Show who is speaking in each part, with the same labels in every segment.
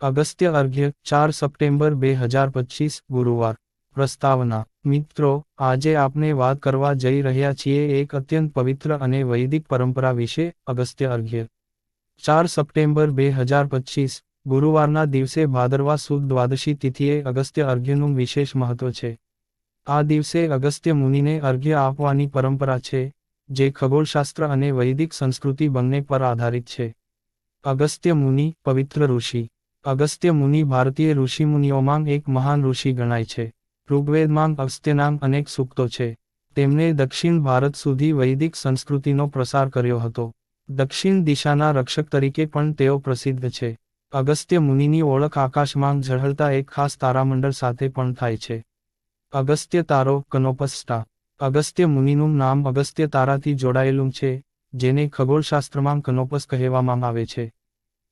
Speaker 1: અગસ્ત્ય અર્ઘ્ય, ચાર સપ્ટેમ્બર બે હજાર પચીસ, ગુરુવાર. પ્રસ્તાવના. મિત્રો, આજે આપણે વાત કરવા જઈ રહ્યા છીએ એક અત્યંત પવિત્ર અને વૈદિક પરંપરા વિશે, અગસ્ત્ય અર્ઘ્ય. ચાર સપ્ટેમ્બર બે હજાર પચીસ, ગુરુવારના દિવસે ભાદરવા સુદ દ્વાદશી તિથિએ અગસ્ત્ય અર્ઘ્યનું વિશેષ મહત્વ છે. આ દિવસે અગસ્ત્ય મુનિને અર્ઘ્ય આપવાની પરંપરા છે, જે ખગોળશાસ્ત્ર અને વૈદિક સંસ્કૃતિ બંને પર આધારિત છે. અગસ્ત્ય મુનિ, પવિત્ર ઋષિ. અગસ્ત્ય મુનિ ભારતીય ઋષિમુનિઓમાં એક મહાન ઋષિ ગણાય છે. ઋગ્વેદમાં અગસ્ત્યનામ અનેક સૂક્તો છે. તેમણે દક્ષિણ ભારત સુધી વૈદિક સંસ્કૃતિનો પ્રસાર કર્યો હતો. દક્ષિણ દિશાના રક્ષક તરીકે પણ તેઓ પ્રસિદ્ધ છે. અગસ્ત્ય મુનિની ઓળખ આકાશમાં ઝળહળતા એક ખાસ તારામંડળ સાથે પણ થાય છે. અગસ્ત્ય તારો કનોપસ્ટા અગસ્ત્ય મુનિનું નામ અગસ્ત્ય તારાથી જોડાયેલું છે, જેને ખગોળશાસ્ત્રમાં કનોપસ કહેવામાં આવે છે.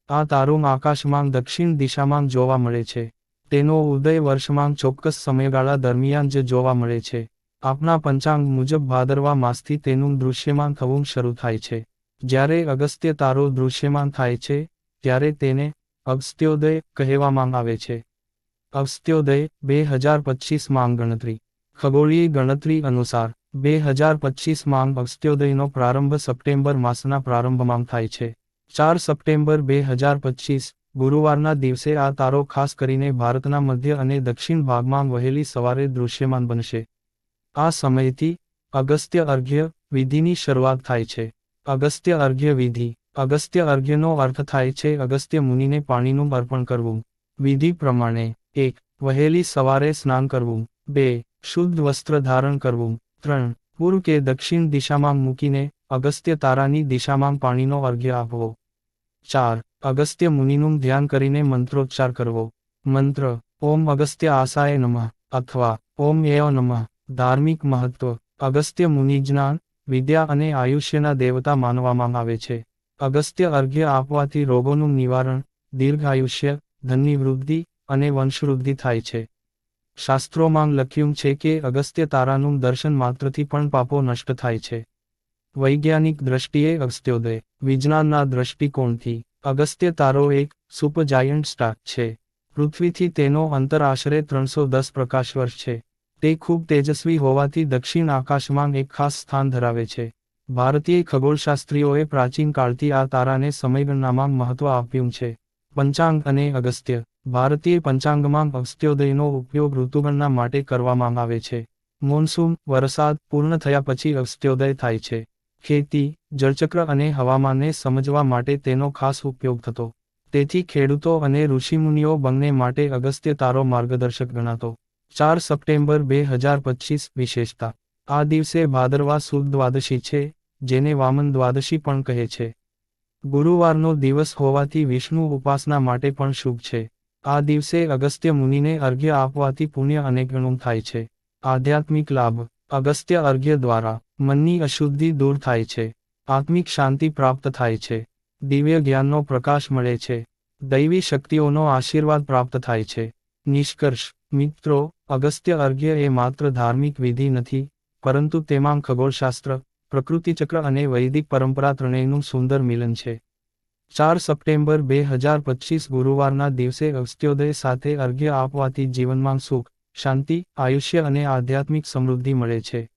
Speaker 1: આ તારું આકાશમાં દક્ષિણ દિશામાં જોવા મળે છે. તેનો ઉદય વર્ષમાં ચોક્કસ સમયગાળા દરમિયાન જ જોવા મળે છે. આપણા પંચાંગ મુજબ ભાદરવા માસથી તેનું દૃશ્યમાન થવું શરૂ થાય છે. જ્યારે અગસ્ત્ય તારો દૃશ્યમાન થાય છે, ત્યારે તેને અગસ્ત્યોદય કહેવામાં આવે છે. અગસ્ત્યોદય બે હજાર પચીસ માંગ ગણતરી. ખગોળીય ગણતરી અનુસાર, બે હજાર પચીસ માંગ અગસ્ત્યોદયનો પ્રારંભ સપ્ટેમ્બર માસના પ્રારંભમાં થાય છે. ચાર સપ્ટેમ્બર બે હજાર પચીસ, ગુરુવારના દિવસે આ તારો ખાસ કરીને ભારતના મધ્ય અને દક્ષિણ ભાગમાં વહેલી સવારે દૃશ્યમાન બનશે. આ સમયથી, અગસ્ત્ય અર્ઘ્ય વિધિની શરૂઆત થાય છે. અગસ્ત્ય અર્ઘ્ય વિધિ. અગસ્ત્ય અર્ઘ્યનો અર્થ થાય છે અગસ્ત્ય મુનિને પાણીનું અર્પણ કરવું. વિધિ પ્રમાણે, એક, વહેલી સવારે સ્નાન કરવું. બે, શુદ્ધ વસ્ત્ર ધારણ કરવું. ત્રણ પૂર્વ કે દક્ષિણ દિશામાં મૂકીને અગસ્ત્ય તારાની દિશામાં પાણીનો અર્ઘ્ય આપવો. ચાર, અગસ્ત્ય મુનિનું ધ્યાન કરીને મંત્રોચ્ચાર કરવો. મંત્ર, ઓમ અગસ્ત્ય આસાય નમઃ અથવા ઓમ એઓ નમઃ. ધાર્મિક મહત્વ, અગસ્ત્ય મુનિ જ્ઞાન, વિદ્યા અને આયુષ્યના દેવતા માનવામાં આવે છે. અગસ્ત્ય અર્ઘ્ય આપવાથી રોગોનું નિવારણ દીર્ઘ આયુષ્ય ધનની વૃદ્ધિ અને વંશવૃદ્ધિ થાય છે. શાસ્ત્રોમાં લખ્યું છે કે અગસ્ત્ય તારાનું દર્શન માત્રથી પણ પાપો નષ્ટ થાય છે. વૈજ્ઞાનિક દ્રષ્ટિએ અગસ્ત્યોદય, વિજ્ઞાનના દ્રષ્ટિકોણથી, અગસ્ત્ય તારો એક સુપરજાયન્ટ સ્ટાર છે. પૃથ્વીથી તેનો અંતર આશરે ત્રણસો દસ પ્રકાશ વર્ષ છે. તે ખૂબ તેજસ્વી હોવાથી દક્ષિણ આકાશમાં એક ખાસ સ્થાન ધરાવે છે. ભારતીય ખગોળશાસ્ત્રીઓએ પ્રાચીન કાળથી આ તારાને સમયગણનામાં મહત્વ આપ્યું છે. પંચાંગ અને અગસ્ત્ય ભારતીય પંચાંગમાં અગસ્ત્યોદયનો ઉપયોગ ઋતુગણના માટે કરવામાં આવે છે. મોનસૂન, વરસાદ પૂર્ણ થયા પછી અગસ્ત્યોદય થાય છે. ખેતી, જળચક્ર અને હવામાનને સમજવા માટે તેનો ખાસ ઉપયોગ થતો. તેથી ખેડૂતો અને ઋષિમુનિઓ બંને માટે અગસ્ત્ય તારો માર્ગદર્શક ગણાતો. ચાર સપ્ટેમ્બર બે હજાર પચીસ વિશેષતા. આ દિવસે ભાદરવા સુદ દ્વાદશી છે, જેને વામન દ્વાદશી પણ કહે છે. ગુરુવારનો દિવસ હોવાથી વિષ્ણુ ઉપાસના માટે પણ શુભ છે. આ દિવસે અગસ્ત્ય મુનિને અર્ઘ્ય આપવાથી પુણ્ય અનેકગણું થાય છે. આધ્યાત્મિક લાભ. અગસ્ત્ય અર્ઘ્ય દ્વારા મનની અશુદ્ધિ દૂર થાય છે. આત્મિક શાંતિ પ્રાપ્ત થાય છે. દિવ્ય જ્ઞાનનો પ્રકાશ મળે છે. દૈવી શક્તિઓનો આશીર્વાદ પ્રાપ્ત થાય છે. નિષ્કર્ષ. મિત્રો, અગસ્ત્ય અર્ઘ્ય એ માત્ર ધાર્મિક વિધિ નથી, પરંતુ તેમાં ખગોળશાસ્ત્ર, પ્રકૃતિચક્ર અને વૈદિક પરંપરા ત્રણેયનું સુંદર મિલન છે. ચાર સપ્ટેમ્બર બે હજાર પચીસ ગુરુવારના દિવસે અસ્ત્યોદય સાથે અર્ઘ્ય આપવાથી જીવનમાં સુખ, શાંતિ, આયુષ્ય અને આધ્યાત્મિક સમૃદ્ધિ મળે છે.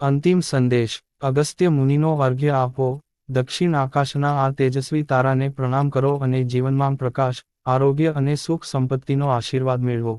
Speaker 1: અંતિમ સંદેશ, અગસ્ત્ય મુનિનો અર્ઘ્ય આપો, દક્ષિણ આકાશના આ તેજસ્વી તારાને પ્રણામ કરો અને જીવનમાં પ્રકાશ, આરોગ્ય અને સુખ સંપત્તિનો આશીર્વાદ મેળવો.